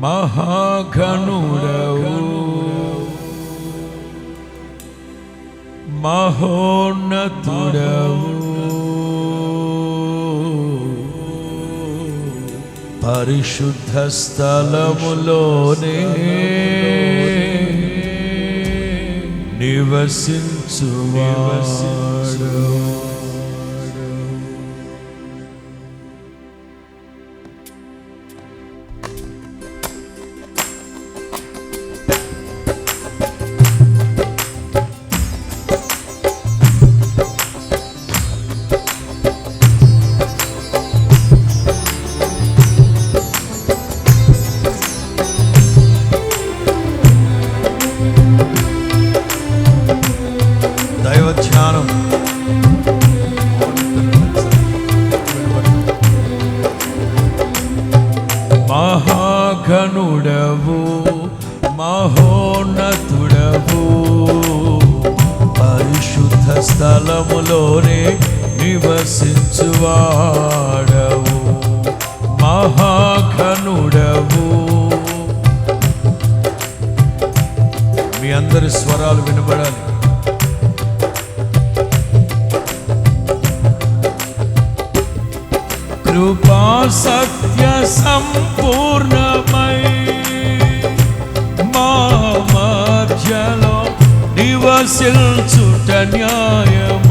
మహాఘనుడవు. మహోన్నతుడవు. పరిశుద్ధ స్థలములోనే నివసించువాడు. నివసించువాడవు మహాఘనుడవు. మీ అందరి స్వరాలు వినబడాలి. కృపా సత్య సంపూర్ణమై మా మధ్యలో నివసించుట న్యాయం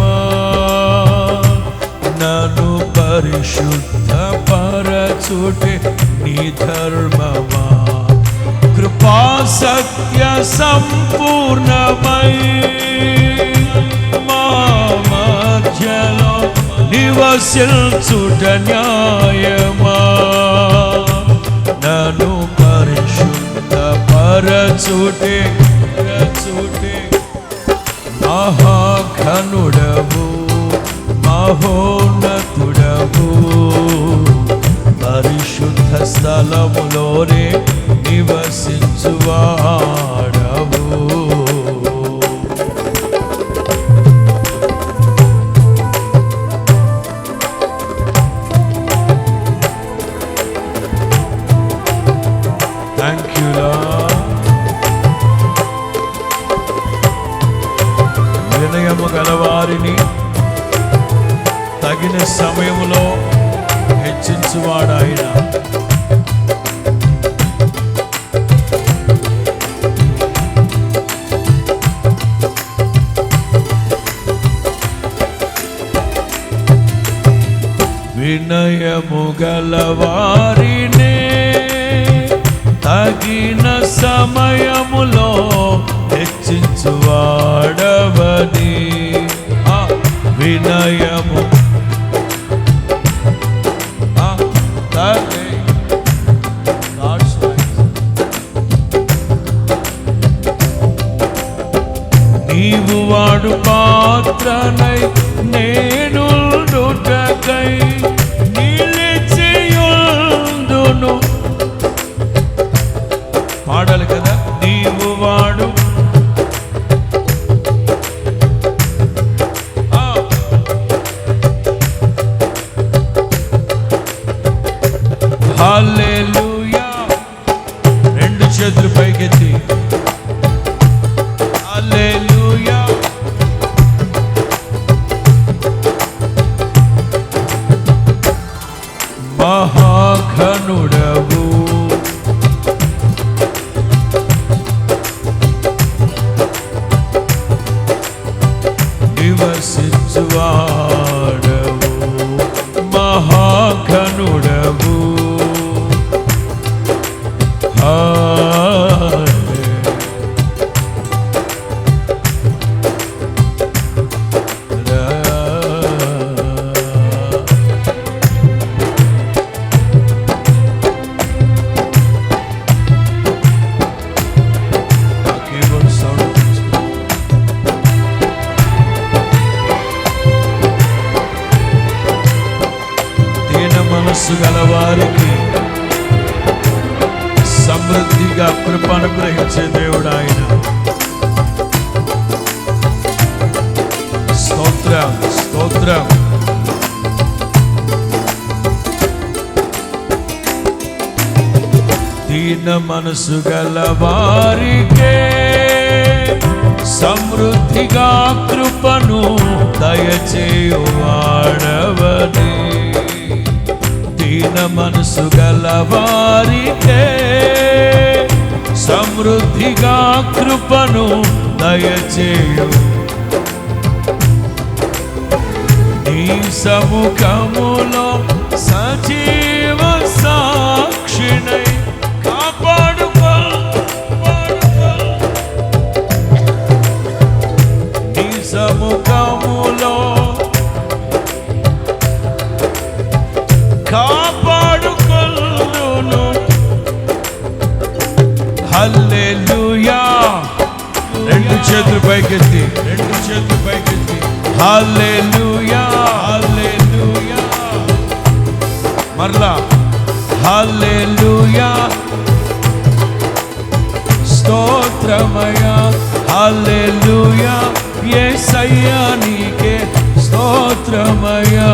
నను పరిశుద్ధ పరచుటే నీ ధర్మమా? కృపా సత్య సంపూర్ణమై మా మధ్యలో నివసించుట న్యాయమా? నను పరిశుద్ధ పరచుటే పరచుటే మహాఘనుడవు మహో స్థలములోనే నివసించువాడవు. థ్యాంక్ యూ వినయము గలవారినే తగిన సమయములో హెచ్చించువాడవని. ఆ వినయము. నీవు వాడు పాత్రనై నేను రుటకై మహాఘనుడవు. నివసించువాడవు. మహాఘనుడవు. సమృద్ధిగా కృప అనుగ్రహించే దేవుడు ఆయన స్తోత్రం స్తోత్రం. దీన మనసు గల వారికే సమృద్ధిగా కృపను దయచేయువాడవని దీన మనసు గల వారికే సమృద్ధిగా కృపను దయచేయు. నీ సముఖములో హల్లెలూయా. రెండు చేతులు పైకెత్తి. రెండు చేతులు పైకెత్తి హల్లెలూయా హల్లెలూయా. మరలా హల్లెలూయా. స్తోత్రమయా హల్లెలూయా. యేసయ్యా నీకే స్తోత్రమయా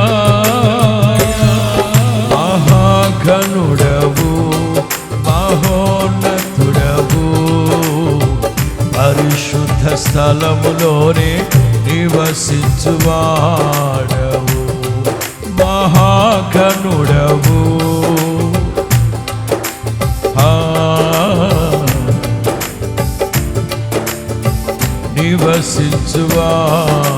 పరిశుద్ధ స్థలములోనే నివసించువాడవు మహాగణుడవు నివసించువాడు.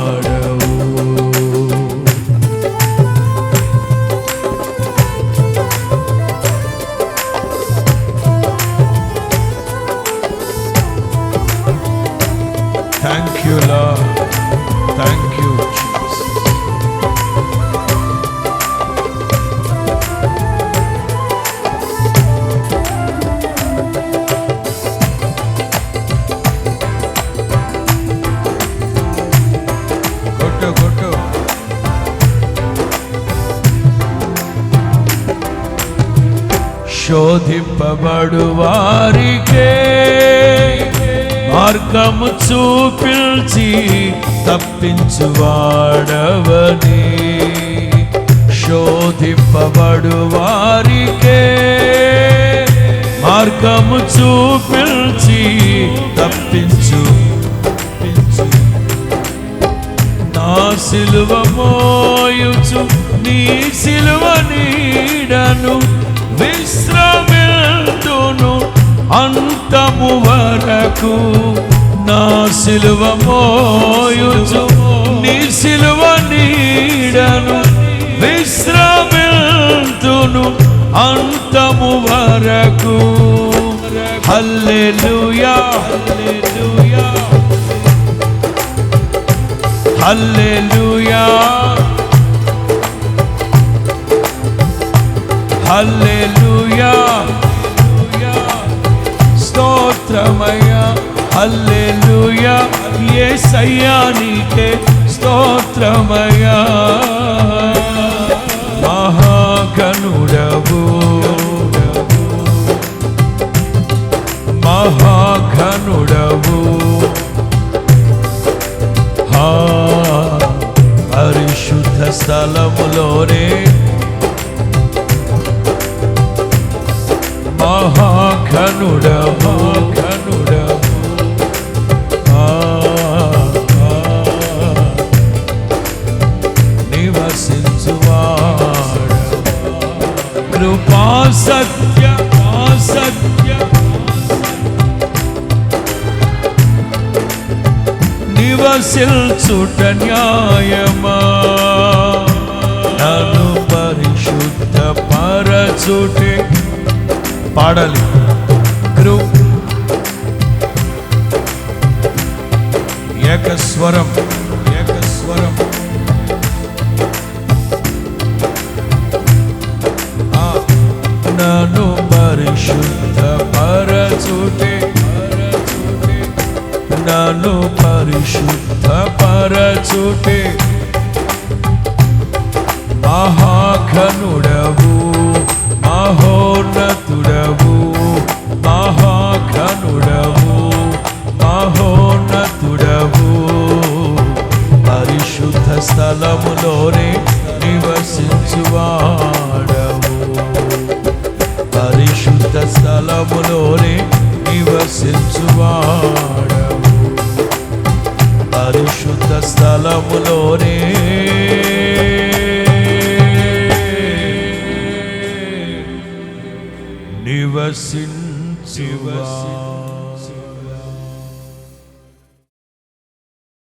శోధింపబడు వారికే మార్గము చూపిల్చి తప్పించువాడవని. శోధింపబడు వారికే మార్గము చూపిల్చి తప్పించు. నా సిలువ మోయుచు నీ సిలువ నీడను అంతము వరకు నా సిలువ మోయుచు నీ సిలువ నీడను విశ్రమిల్తును అంతము వరకు. హల్లెలూయా హల్లెలూయా. హల్లెలూయా. హల్లెలూయా. స్తోత్రమయ హల్లెలూయా. యేసయ్యా నీకే స్తోత్రమయ మహాగణుడవు మహాగణుడవు ఆ పరిశుద్ధ స్థలములోనే. మహాఘనుడము నివసిల్చుట న్యాయమా నన్ను పరిశుద్ధ పరచుటే పాడాలి. కృ ఏకస్వరం ఏకస్వరం. ఆ, నన్ను పరిశుద్ధ పరచుటే పరచుటే నన్ను పరిశుద్ధ పరచుటే మహాఘనుడవు మహోన్నతుడవు మహాఘనుడవు మహోన్నతుడవు. పరిశుద్ధ స్థలములోనే నివసించువాడవు. పరిశుద్ధ స్థలములోనే నివసించువాడు స్థలములోనే. నివసించువా